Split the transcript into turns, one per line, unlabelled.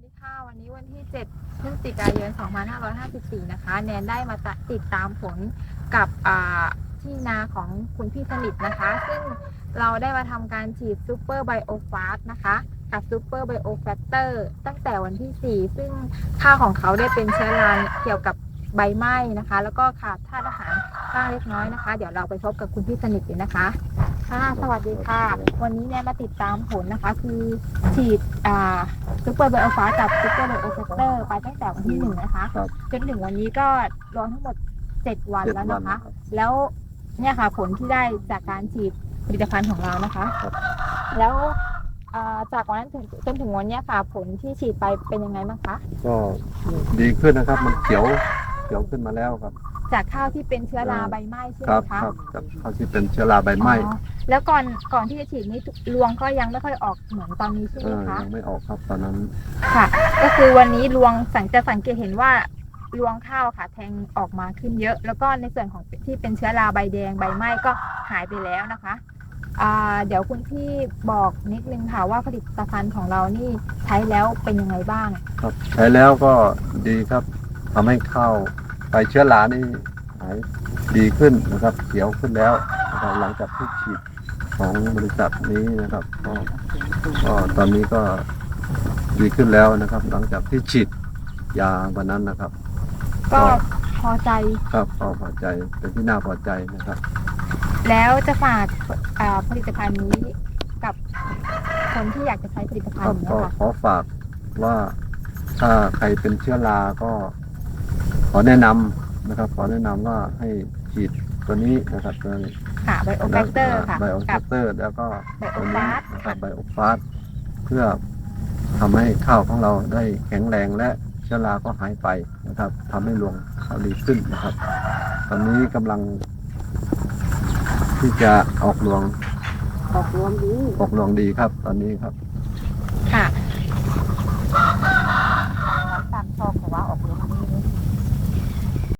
สดีค่ะ วันนี้วันที่ 7 พฤศจิกายน 2554 นะคะ แนนได้มาติดตามผลกับที่นาของคุณพี่สนิทนะคะ ซึ่งเราได้มาทำการฉีดซูเปอร์ไบโอฟาสนะคะ กับซูเปอร์ไบโอแฟกเตอร์ตั้งแต่วันที่ 4 ซึ่งค่าของเขาได้เป็นเชื้อราเกี่ยวกับใบไหม้นะคะ แล้วก็ขาดธาตุอาหารบ้างเล็กน้อยนะคะ เดี๋ยวเราไปพบกับคุณพี่สนิทเลยนะคะ ค่ะสวัสดีค่ะ วันนี้เนี่ยมาติดตามผลนะคะ คือฉีดอ่าซูเปอร์ไบโอฟากับซูเปอร์ไบโอแฟกเตอร์ไปตั้งแต่วันที่หนึ่งนะคะ
ครับ
จนถึงวันนี้ก็รวมทั้งหมด7วัน
เจ็ด
แล้ว
วัน
นะคะ
ครับ
แล้วเนี่ยค่ะผลที่ได้จากการฉีดผลิตภัณฑ์ของเรานะคะ
ครับ
แล้วอ่าจากวันนั้นถึงจนถึงวันเนี้ยค่ะ ผลที่ฉีดไปเป็นยังไงบ้างคะ
ก็ดีขึ้นนะครับ มันเขียวเขียวขึ้นมาแล้วครับ
จากข้าวที่เป็นเชื้อรา
เออ
ใบไหม้ใช่ไห
ค
ม
รับ
คะ
ครับจากข้าวที่เป็นเชื้อราใบไหม้
อ๋อแล้วก่อนก่อนที่จะฉีดนี้รวงก็ยังไม่ค่อยออกเหมือนตอนนี้ใช่
เอ
ไหม
อ
คะ
ยังไม่ออกครับตอนนั้น
ค่ะ ก็คือวันนี้รวงสังจะสังเกตเห็นว่ารวงข้าวค่ะ แทงออกมาขึ้นเยอะ แล้วก็ในส่วนของที่เป็นเชื้อราใบแดงใบไหม้ก็หายไปแล้วนะคะอ่าเดี๋ยวคุณพี่บอกนิดนึงค่ะว่าผลิตภัณฑ์ของเรานี่ใช้แล้วเป็นยังไงบ้าง
ครับใช้แล้วก็ดีครับทำให้ข้าวไปเชื้อรานี่หายดีขึ้นนะครับ เขียวขึ้นแล้วนะครับหลังจากที่ฉีดของบริษัทนี้นะครับก็ก็ตอนนี้ก็ดีขึ้นแล้วนะครับ หลังจากที่ฉีดยาวันนั้นนะครับ
ก็พอใจ
ครับก็พอใจเป็นที่น่าพอใจนะครับ
แล้วจะฝากอ่าผลิตภัณฑ์นี้กับคนที่อยากจะใช้ผลิตภัณ
ครั
ฑ์
บ
นี้
ก็
ค่ะ
ขอฝากว่าถ้าใครเป็นเชื้อราก็ขอแนะนำ นะครับ ขอแนะนำว่าให้ฉีดตัวนี้นะครับตัวนี้
ค่ะไบโอแฟกเตอร์ค่ะ
ไบโอแฟ
กับ
กเตอร์แล้วก็
ไบโอ
ตัว
ฟา
นี้
ส
นะครับ
ค่ะ
ไบโอฟาสเพื่อทำให้ข้าวของเราได้แข็งแรงและเชื้อราก็หายไปนะครับทำให้รวงข้าวดีขึ้นนะครับ ตอนนี้กำลัง ที่จะออกรวง
ออกรวมดี
ออกรวงดีครับ ตอนนี้ครับ
ค่ะ